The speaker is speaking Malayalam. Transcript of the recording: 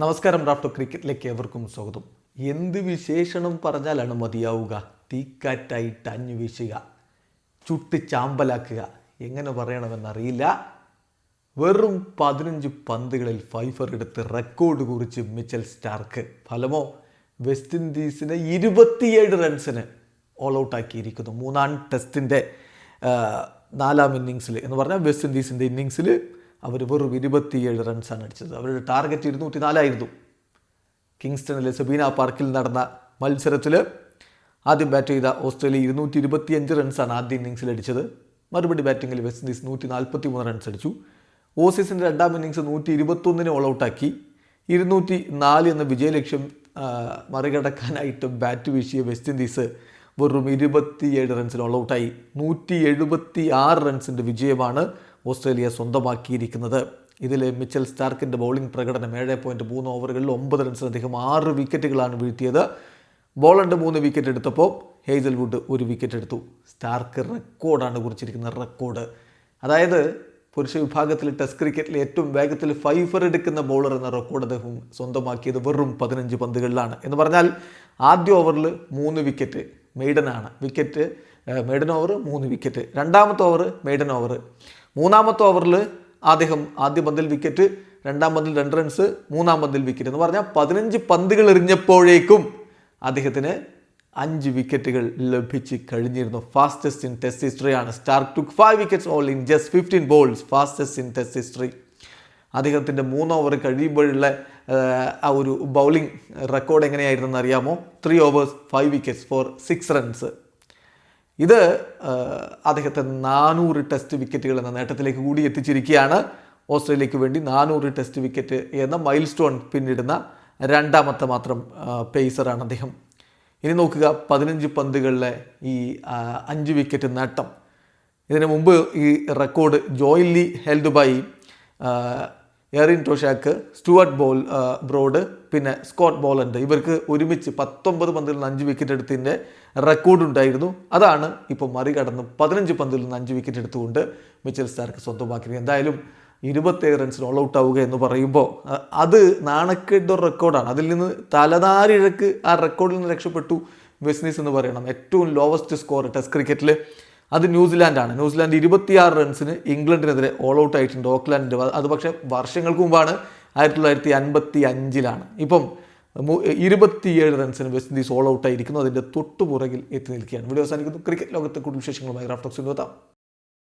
നമസ്കാരം റാഫ്റ്റോ ക്രിക്കറ്റിലേക്ക് എവർക്കും സ്വാഗതം. എന്ത് വിശേഷണം പറഞ്ഞാലാണ് മതിയാവുക? തീക്കാറ്റായിട്ട് അഞ്ഞു വീശുക ചുട്ട് ചാമ്പലാക്കുക. എങ്ങനെ പറയണമെന്നറിയില്ല. വെറും പതിനഞ്ച് പന്തുകളിൽ ഫൈഫർ എടുത്ത് റെക്കോർഡ് കുറിച്ച് മിച്ചൽ സ്റ്റാർക്ക്. ഫലമോ? വെസ്റ്റ് ഇൻഡീസിനെ ഇരുപത്തിയേഴ് റൺസിന് ഓൾ ഔട്ട് ആക്കിയിരിക്കുന്നു. മൂന്നാം ടെസ്റ്റിന്റെ നാലാം ഇന്നിങ്സിൽ എന്ന് പറഞ്ഞാൽ വെസ്റ്റ് ഇൻഡീസിന്റെ ഇന്നിങ്സിൽ അവർ വെറും ഇരുപത്തിയേഴ് റൺസാണ് അടിച്ചത്. അവരുടെ ടാർഗറ്റ് ഇരുന്നൂറ്റി നാലായിരുന്നു കിങ്സ്റ്റണിലെ സബീന പാർക്കിൽ നടന്ന മത്സരത്തിൽ ആദ്യം ബാറ്റ് ചെയ്ത ഓസ്ട്രേലിയ ഇരുന്നൂറ്റി ഇരുപത്തിയഞ്ച് റൺസാണ് ആദ്യ ഇന്നിങ്സിൽ അടിച്ചത്. മറുപടി ബാറ്റിങ്ങിൽ വെസ്റ്റ് ഇൻഡീസ് നൂറ്റി നാൽപ്പത്തി മൂന്ന് റൺസ് അടിച്ചു. ഓസീസിന്റെ രണ്ടാം ഇന്നിങ്സ് നൂറ്റി ഇരുപത്തൊന്നിന് ഓൾ ഔട്ടാക്കി ഇരുന്നൂറ്റി നാല് എന്ന വിജയലക്ഷ്യം മറികടക്കാനായിട്ട് ബാറ്റ് വീശിയ വെസ്റ്റ് ഇൻഡീസ് വെറും ഇരുപത്തിയേഴ് റൺസിൽ ഓൾ ഔട്ടായി നൂറ്റി എഴുപത്തി ആറ് റൺസിന്റെ വിജയമാണ് ഓസ്ട്രേലിയ സ്വന്തമാക്കിയിരിക്കുന്നത്. ഇതിൽ മിച്ചൽ സ്റ്റാർക്കിന്റെ ബൗളിംഗ് പ്രകടനം ഏഴ് പോയിന്റ് മൂന്ന് ഓവറുകളിൽ ഒമ്പത് റൺസിന് ആറ് വിക്കറ്റുകളാണ് വീഴ്ത്തിയത്. ബോളണ്ട് മൂന്ന് വിക്കറ്റ് എടുത്തപ്പോൾ ഹേസൽവുഡ് ഒരു വിക്കറ്റ് എടുത്തു. സ്റ്റാർക്ക് റെക്കോർഡാണ് കുറിച്ചിരിക്കുന്ന റെക്കോർഡ്. അതായത് പുരുഷ വിഭാഗത്തിൽ ടെസ്റ്റ് ക്രിക്കറ്റിൽ ഏറ്റവും വേഗത്തിൽ ഫൈഫർ എടുക്കുന്ന ബൗളർ എന്ന റെക്കോർഡ് അദ്ദേഹം സ്വന്തമാക്കിയത് വെറും പതിനഞ്ച് പന്തുകളിലാണ്. എന്ന് പറഞ്ഞാൽ ആദ്യ ഓവറിൽ മൂന്ന് വിക്കറ്റ് മെയ്ഡനാണ്. വിക്കറ്റ് മെയ്ഡൻ ഓവർ മൂന്ന് വിക്കറ്റ്. രണ്ടാമത്തെ ഓവർ മെയ്ഡൻ ഓവർ മൂന്നാമത്തെ ഓവറിൽ അദ്ദേഹം ആദ്യ പന്തിൽ വിക്കറ്റ് രണ്ടാം പന്തിൽ രണ്ട് റൺസ് മൂന്നാം പന്തിൽ വിക്കറ്റ് എന്ന് പറഞ്ഞാൽ പതിനഞ്ച് പന്തുകൾ എറിഞ്ഞപ്പോഴേക്കും അദ്ദേഹത്തിന് അഞ്ച് വിക്കറ്റുകൾ ലഭിച്ച് കഴിഞ്ഞിരുന്നു. Fastest in test ഹിസ്റ്ററിയാണ് Starc took five wickets all in just fifteen balls fastest in test history അദ്ദേഹത്തിന്റെ മൂന്ന് ഓവർ കഴിയുമ്പോഴുള്ള ആ, ഒരു ബൗളിംഗ് റെക്കോർഡ് എങ്ങനെയായിരുന്നെന്ന് അറിയാമോ? Three overs five wickets for six runs ഇത് അദ്ദേഹത്തെ നാനൂറ് ടെസ്റ്റ് വിക്കറ്റുകൾ എന്ന നേട്ടത്തിലേക്ക് കൂടി എത്തിച്ചിരിക്കുകയാണ്. ഓസ്ട്രേലിയക്ക് വേണ്ടി നാനൂറ് ടെസ്റ്റ് വിക്കറ്റ് എന്ന മൈൽ സ്റ്റോൺ പിന്നിടുന്ന രണ്ടാമത്തെ മാത്രം പേസറാണ് അദ്ദേഹം. ഇനി നോക്കുക പതിനഞ്ച് പന്തുകളിലെ ഈ അഞ്ച് വിക്കറ്റ് നേട്ടം. ഇതിനു മുമ്പ് ഈ record jointly held by Ern Toshack Stuart ball Broad പിന്നെ സ്കോട്ട് ബോളണ്ട്. ഇവർക്ക് ഒരുമിച്ച് പത്തൊമ്പത് പന്തിൽ നിന്ന് അഞ്ച് വിക്കറ്റ് എടുത്തതിന്റെ റെക്കോർഡ് ഉണ്ടായിരുന്നു. അതാണ് ഇപ്പോൾ മറികടന്ന് പതിനഞ്ച് പന്തിൽ നിന്ന് അഞ്ച് വിക്കറ്റ് എടുത്തുകൊണ്ട് മിച്ചൽ സ്റ്റാർക്ക് സ്വന്തമാക്കിയത്. എന്തായാലും ഇരുപത്തേഴ് റൺസിന് ഓൾ ഔട്ട് ആവുക എന്ന് പറയുമ്പോൾ അത് നാണക്കേട്ട റെക്കോർഡാണ് അതിൽ നിന്ന് തലനാരിഴക്ക് ആ റെക്കോർഡിൽ നിന്ന് രക്ഷപ്പെട്ടു. വെസ്റ്റ് എന്ന് പറയണം ഏറ്റവും ലോവസ്റ്റ് സ്കോർ ടെസ്റ്റ് ക്രിക്കറ്റിൽ അത് ന്യൂസിലാൻഡാണ്. ന്യൂസിലാൻഡ് ഇരുപത്തിയാറ് റൺസിന് ഇംഗ്ലണ്ടിനെതിരെ ഓൾ ഔട്ട് ആയിട്ടുണ്ട്. ഓക്ലാൻഡിന്റെ അത് പക്ഷേ വർഷങ്ങൾക്ക് മുമ്പാണ് ആയിരത്തി തൊള്ളായിരത്തി അൻപത്തി അഞ്ചിലാണ് ഇപ്പം ഇരുപത്തിയേഴ് റൺസിന് വെസ്റ്റ് ഇൻഡീസ് ഓൾ ഔട്ടായിരിക്കുന്നു അതിന്റെ തൊട്ടുപുറകിൽ എത്തി നിൽക്കുകയാണ്. വീഡിയോ അവസാനിക്കുന്നു. ക്രിക്കറ്റ് ലോകത്തെ കൂടുതൽ വിശേഷങ്ങളുമായി റാഫ്റ്റോക്സിൽ എത്താം